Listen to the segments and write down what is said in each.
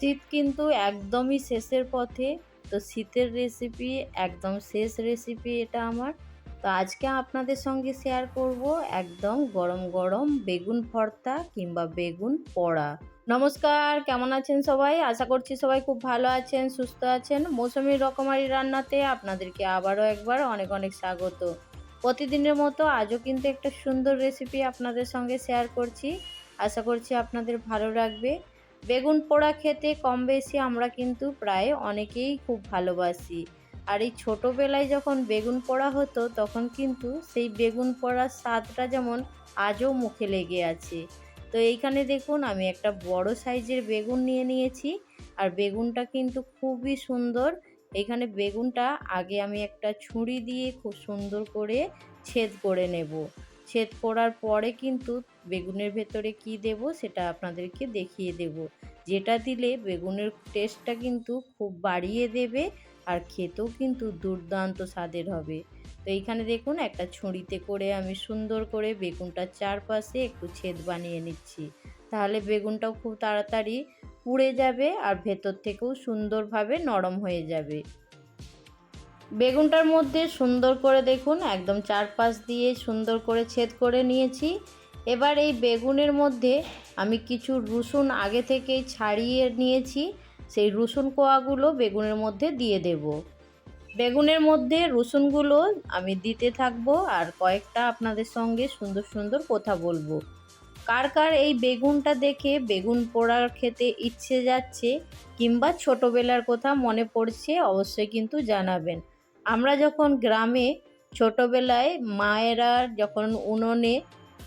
শীত কিন্তু একদমই শেষের পথে। তো শীতের রেসিপি একদম শেষ রেসিপি এটা আমার। তো আজকে আপনাদের সঙ্গে শেয়ার করব একদম গরম গরম বেগুন ভর্তা কিংবা বেগুন পোড়া। নমস্কার, কেমন আছেন সবাই? আশা করছি সবাই খুব ভালো আছেন, সুস্থ আছেন। মৌসুমি রকমারি রান্নাতে আপনাদেরকে আবারও একবার অনেক অনেক স্বাগত। প্রতিদিনের মতো আজও কিন্তু একটা সুন্দর রেসিপি আপনাদের সঙ্গে শেয়ার করছি। আশা করছি আপনাদের ভালো লাগবে। বেগুন পোড়া খেতে কম বেশি আমরা কিন্তু প্রায় অনেকেই খুব ভালোবাসি। আর এই ছোটোবেলায় যখন বেগুন পোড়া হতো, তখন কিন্তু সেই বেগুন পোড়ার স্বাদটা যেমন আজও মুখে লেগে আছে। তো এইখানে দেখুন, আমি একটা বড় সাইজের বেগুন নিয়ে নিয়েছি। আর বেগুনটা কিন্তু খুবই সুন্দর। এখানে বেগুনটা আগে আমি একটা ছুরি দিয়ে খুব সুন্দর করে ছেদ করে নেব। ছেদ করার পরে কিন্তু বেগুনের ভেতরে কি দেব সেটা আপনাদেরকে দেখিয়ে দেব। যেটা দিলে বেগুনের টেস্টটা কিন্তু খুব বাড়িয়ে দেবে আর খেতেও কিন্তু দুর্দান্ত স্বাদের হবে। তো এইখানে দেখুন একটা ছুরিতে করে আমি সুন্দর করে বেগুনটার চারপাশে একটু ছেদ বানিয়ে নিচ্ছি। তাহলে বেগুনটাও খুব তাড়াতাড়ি পুড়ে যাবে আর ভেতর থেকেও সুন্দরভাবে নরম হয়ে যাবে। বেগুনটার মধ্যে সুন্দর করে দেখুন, একদম চারপাশ দিয়ে সুন্দর করে ছেদ করে নিয়েছি। এবার এই বেগুনের মধ্যে আমি কিছু রসুন আগে থেকেই ছাড়িয়ে নিয়েছি। সেই রসুন কোয়াগুলো বেগুনের মধ্যে দিয়ে দেব। বেগুনের মধ্যে রসুনগুলো আমি দিতে থাকব আর কয়েকটা আপনাদের সঙ্গে সুন্দর সুন্দর কথা বলব। কার কার এই বেগুনটা দেখে বেগুন পোড়ার খেতে ইচ্ছে যাচ্ছে কিংবা ছোটোবেলার কথা মনে পড়ছে, অবশ্যই কিন্তু জানাবেন। আমরা যখন গ্রামে ছোটোবেলায় মায়েরা যখন উনুনে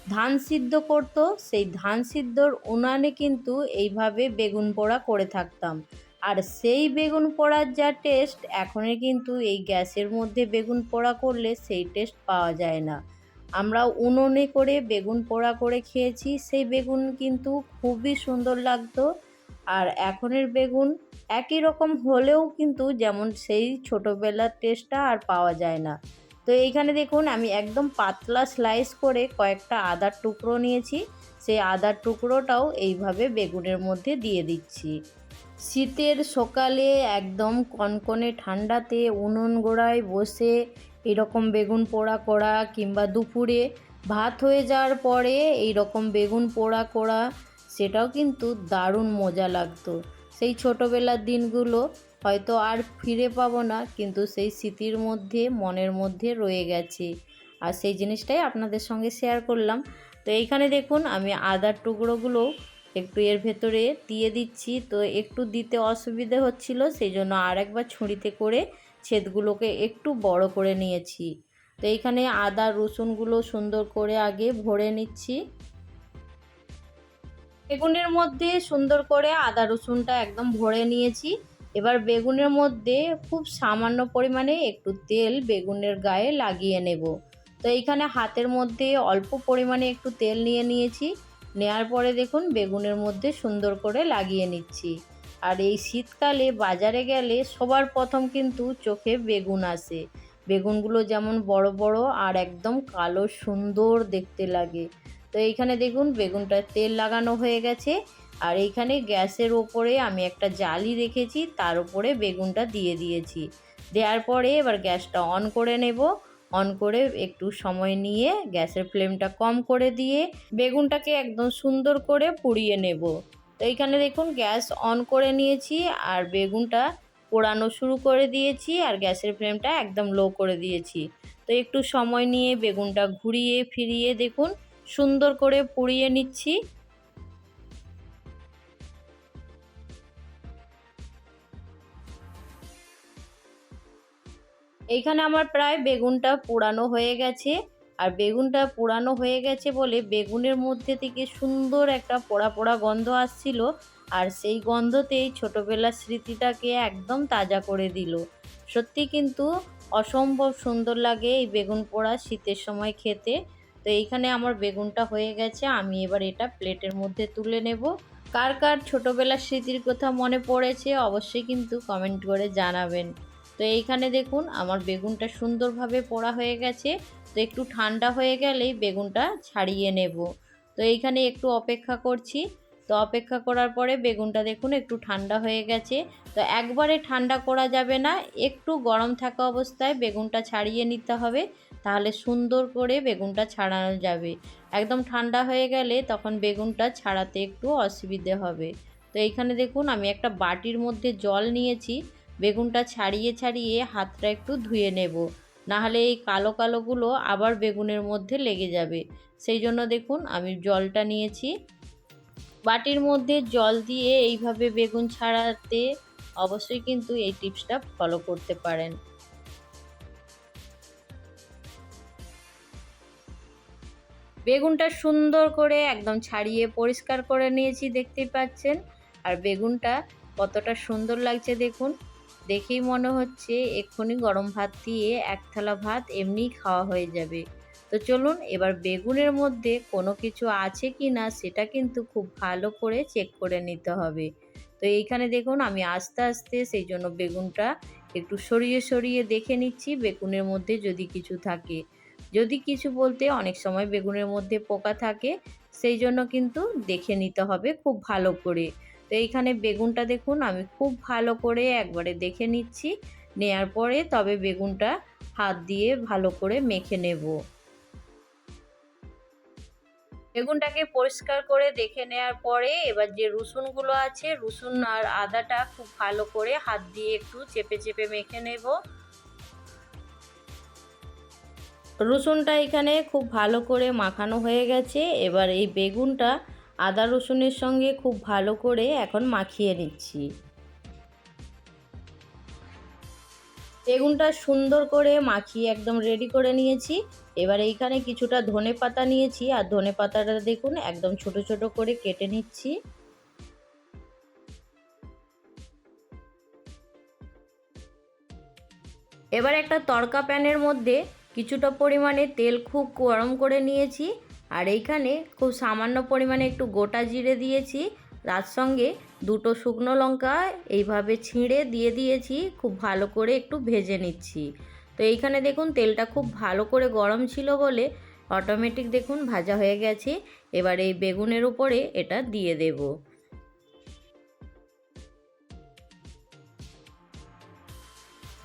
ধান সিদ্ধ করতো, সেই ধান সিদ্ধর উনানে কিন্তু এইভাবে বেগুন পোড়া করে থাকতাম। আর সেই বেগুন পোড়ার যা টেস্ট এখনের কিন্তু এই গ্যাসের মধ্যে বেগুন পোড়া করলে সেই টেস্ট পাওয়া যায় না। আমরা উনুনে করে বেগুন পোড়া করে খেয়েছি, সেই বেগুন কিন্তু খুবই সুন্দর লাগতো। আর এখনের বেগুন একই রকম হলেও কিন্তু যেমন সেই ছোটোবেলার টেস্টটা আর পাওয়া যায় না। তো এইখানে দেখুন, আমি একদম পাতলা স্লাইস করে কয়েকটা আদার টুকরো নিয়েছি। সেই আদার টুকরোটাও এইভাবে বেগুনের মধ্যে দিয়ে দিচ্ছি। শীতের সকালে একদম কনকনে ঠান্ডাতে উনুন গোড়ায় বসে এরকম বেগুন পোড়া করা কিংবা দুপুরে ভাত হয়ে যাওয়ার পরে এই রকম বেগুন পোড়া করা সেটাও কিন্তু দারুণ মজা লাগতো। সেই ছোটোবেলার দিনগুলো হয়তো আর ফিরে পাবো না, কিন্তু সেই স্মৃতির মধ্যে, মনের মধ্যে রয়ে গেছে। আর সেই জিনিসটাই আপনাদের সঙ্গে শেয়ার করলাম। তো এইখানে দেখুন, আমি আদার টুকরোগুলো একটু এর ভেতরে দিয়ে দিচ্ছি। তো একটু দিতে অসুবিধে হচ্ছিল সেই জন্য আর একবার ছুরিতে করে ছেদগুলোকে একটু বড় করে নিয়েছি। তো এইখানে আদা রসুনগুলো সুন্দর করে আগে ভরে নিচ্ছি। বেগুনের মধ্যে সুন্দর করে আদা রসুনটা একদম ভরে নিয়েছি। এবার বেগুনের মধ্যে খুব সামান্য পরিমাণে একটু তেল বেগুনের গায়ে লাগিয়ে নেব। তো এইখানে হাতের মধ্যে অল্প পরিমাণে একটু তেল নিয়ে নিয়েছি। নেয়ার পরে দেখুন বেগুনের মধ্যে সুন্দর করে লাগিয়ে নিচ্ছি। আর এই শীতকালে বাজারে গেলে সবার প্রথম কিন্তু চোখে বেগুন আসে। বেগুনগুলো যেমন বড় বড় আর একদম কালো সুন্দর দেখতে লাগে। তো এইখানে দেখুন বেগুনটা তেল লাগানো হয়ে গেছে। আর এইখানে গ্যাসের ওপরে আমি একটা জালি রেখেছি, তার উপরে বেগুনটা দিয়ে দিয়েছি। দেওয়ার পরে এবার গ্যাসটা অন করে নেব। অন করে একটু সময় নিয়ে গ্যাসের ফ্লেমটা কম করে দিয়ে বেগুনটাকে একদম সুন্দর করে পুড়িয়ে নেব। তো এইখানে দেখুন গ্যাস অন করে নিয়েছি আর বেগুনটা পোড়ানো শুরু করে দিয়েছি আর গ্যাসের ফ্লেমটা একদম লো করে দিয়েছি। তো একটু সময় নিয়ে বেগুনটা ঘুরিয়ে ফিরিয়ে দেখুন সুন্দর করে পুড়িয়ে নিচ্ছি। এইখানে আমার প্রায় বেগুনটা পোড়ানো হয়ে গেছে। আর বেগুনটা পোড়ানো হয়ে গেছে বলে বেগুনের মধ্যে থেকে সুন্দর একটা পোড়া পোড়া গন্ধ আসছিল। আর সেই গন্ধতেই ছোটোবেলার স্মৃতিটাকে একদম তাজা করে দিল। সত্যি কিন্তু অসম্ভব সুন্দর লাগে এই বেগুন পোড়া শীতের সময় খেতে। তো এইখানে আমার বেগুনটা হয়ে গেছে, আমি এবার এটা প্লেটের মধ্যে তুলে নেব। কার কার ছোটোবেলার স্মৃতির কথা মনে পড়েছে অবশ্যই কিন্তু কমেন্ট করে জানাবেন। তো এইখানে দেখুন, আমার বেগুনটা সুন্দরভাবে পোড়া হয়ে গেছে। তো একটু ঠান্ডা হয়ে গেলেই বেগুনটা ছাড়িয়ে নেব। তো এইখানে একটু অপেক্ষা করছি। তো অপেক্ষা করার পরে বেগুনটা দেখুন একটু ঠান্ডা হয়ে গেছে। তো একবারে ঠান্ডা করা যাবে না, একটু গরম থাকা অবস্থায় বেগুনটা ছাড়িয়ে নিতে হবে। তাহলে সুন্দর করে বেগুনটা ছাড়ানো যাবে। একদম ঠান্ডা হয়ে গেলে তখন বেগুনটা ছাড়াতে একটু অসুবিধে হবে। তো এইখানে দেখুন, আমি একটা বাটির মধ্যে জল নিয়েছি। বেগুনটা ছাড়িয়ে ছাড়িয়ে হাতটা একটু ধুয়ে নেব। নাহলে এই কালো কালোগুলো আবার বেগুনের মধ্যে লেগে যাবে। সেই জন্য দেখুন, আমি জলটা নিয়েছি। বাটির মধ্যে জল দিয়ে এইভাবে বেগুন ছাড়াতে অবশ্যই কিন্তু এই টিপসটা ফলো করতে পারেন। বেগুনটা সুন্দর করে একদম ছাড়িয়ে পরিষ্কার করে নিয়েছি, দেখতেই পাচ্ছেন। আর বেগুনটা কতটা সুন্দর লাগছে দেখুন। দেখেই মনে হচ্ছে এক্ষুনি গরম ভাত দিয়ে এক থালা ভাত এমনিই খাওয়া হয়ে যাবে। তো চলুন এবার বেগুনের মধ্যে কোনো কিছু আছে কি না সেটা কিন্তু খুব ভালো করে চেক করে নিতে হবে। তো এইখানে দেখুন আমি আস্তে আস্তে সেই জন্য বেগুনটা একটু সরিয়ে সরিয়ে দেখে নিচ্ছি, বেগুনের মধ্যে যদি কিছু থাকে। যদি কিছু বলতে অনেক সময় বেগুনের মধ্যে পোকা থাকে, সেই জন্য কিন্তু দেখে নিতে হবে খুব ভালো করে। তো এইখানে বেগুনটা দেখুন, আমি খুব ভালো করে একবারে দেখে নিচ্ছি। নেয়ার পরে তবে বেগুনটা হাত দিয়ে ভালো করে মেখে নেব। বেগুনটাকে পরিষ্কার করে দেখে নেওয়ার পরে এবার যে রসুনগুলো আছে, রসুন আর আদাটা খুব ভালো করে হাত দিয়ে একটু চেপে চেপে মেখে নেব। রসুনটা এখানে খুব ভালো করে মাখানো হয়ে গেছে। এবার এই বেগুনটা আদা রসুনের সঙ্গে খুব ভালো করে এখন মাখিয়ে নিচ্ছি। বেগুনটা সুন্দর করে মাখিয়ে একদম রেডি করে নিয়েছি। এবার এইখানে কিছুটা ধনে পাতা নিয়েছি আর ধনে পাতাটা দেখুন একদম ছোট ছোট করে কেটে নিচ্ছি। এবার একটা তড়কা প্যানের মধ্যে কিছুটা পরিমাণে তেল খুব গরম করে নিয়েছি আর এইখানে খুব সামান্য পরিমাণে একটু গোটা জিরে দিয়েছি। তার সঙ্গে দুটো শুকনো লঙ্কা এইভাবে ছিঁড়ে দিয়ে দিয়েছি, খুব ভালো করে একটু ভেজে নিচ্ছি। তো এইখানে দেখুন তেলটা খুব ভালো করে গরম ছিল বলে অটোমেটিক দেখুন ভাজা হয়ে গেছে। এবার এই বেগুনের উপরে এটা দিয়ে দেবো।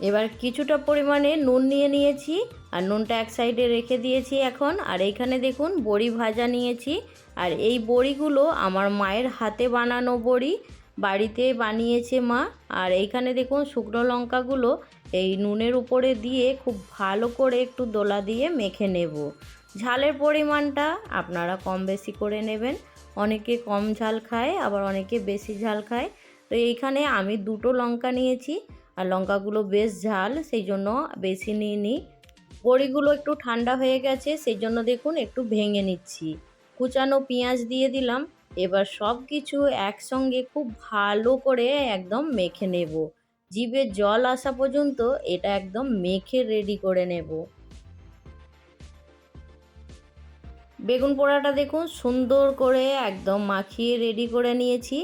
এবার কিছুটা পরিমাণে নুন নিয়ে নিয়েছি, আর নুনটা এক সাইডে রেখে দিয়েছি এখন। আর এইখানে দেখুন, বড়ি ভাজা নিয়েছি। আর এই বড়িগুলো আমার মায়ের হাতে বানানো বড়ি, বাড়িতে বানিয়েছে মা। আর এইখানে দেখুন, শুকনো লঙ্কাগুলো এই নুনের উপরে দিয়ে খুব ভালো করে একটু দোলা দিয়ে মেখে নেব। ঝালের পরিমাণটা আপনারা কম বেশি করে নেবেন। অনেকে কম ঝাল খায়, আবার অনেকে বেশি ঝাল খায়। তো এইখানে আমি দুটো লঙ্কা নিয়েছি। আর লঙ্কাগুলো বেশ ঝাল সেই জন্য বেশি নিইনি। বড়িগুলো একটু ঠান্ডা হয়ে গেছে সেই জন্য দেখুন একটু ভেঙে নিচ্ছি। কুচানো পেঁয়াজ দিয়ে দিলাম, এবার সব কিছু একসঙ্গে খুব ভালো করে একদম মেখে নেব। জিভে জল আসা পর্যন্ত এটা একদম মেখে রেডি করে নেব। বেগুন পোড়াটা দেখুন সুন্দর করে একদম মাখিয়ে রেডি করে নিয়েছি।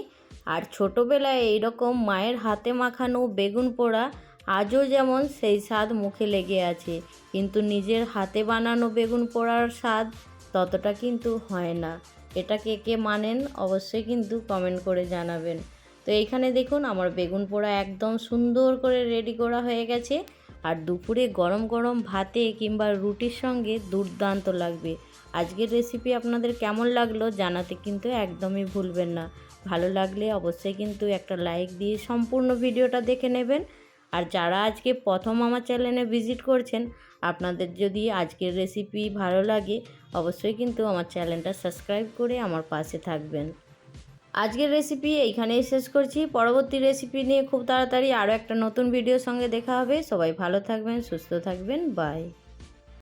আর ছোটোবেলায় এইরকম মায়ের হাতে মাখানো বেগুন পোড়া আজও যেমন সেই স্বাদ মুখে লেগে আছে। কিন্তু নিজের হাতে বানানো বেগুন পোড়ার স্বাদ ততটা কিন্তু হয় না। এটা কে কে মানেন অবশ্যই কিন্তু কমেন্ট করে জানাবেন। তো এইখানে দেখুন, আমার বেগুন পোড়া একদম সুন্দর করে রেডি করা হয়ে গেছে। আর দুপুরে গরম গরম ভাতে কিংবা রুটির সঙ্গে দুর্দান্ত লাগবে। আজকের রেসিপি আপনাদের কেমন লাগল জানাতে কিন্তু একদমই ভুলবেন না। ভালো লাগলে অবশ্যই কিন্তু একটা লাইক দিয়ে সম্পূর্ণ ভিডিওটা দেখে নেবেন। আর যারা আজকে প্রথম আমার চ্যানেলে ভিজিট করছেন, আপনাদের যদি আজকের রেসিপি ভালো লাগে, অবশ্যই কিন্তু আমার চ্যানেলটা সাবস্ক্রাইব করে আমার পাশে থাকবেন। আজকের রেসিপি এইখানেই শেষ করছি। পরবর্তী রেসিপি নিয়ে খুব তাড়াতাড়ি আরও একটা নতুন ভিডিওর সঙ্গে দেখা হবে। সবাই ভালো থাকবেন, সুস্থ থাকবেন বাই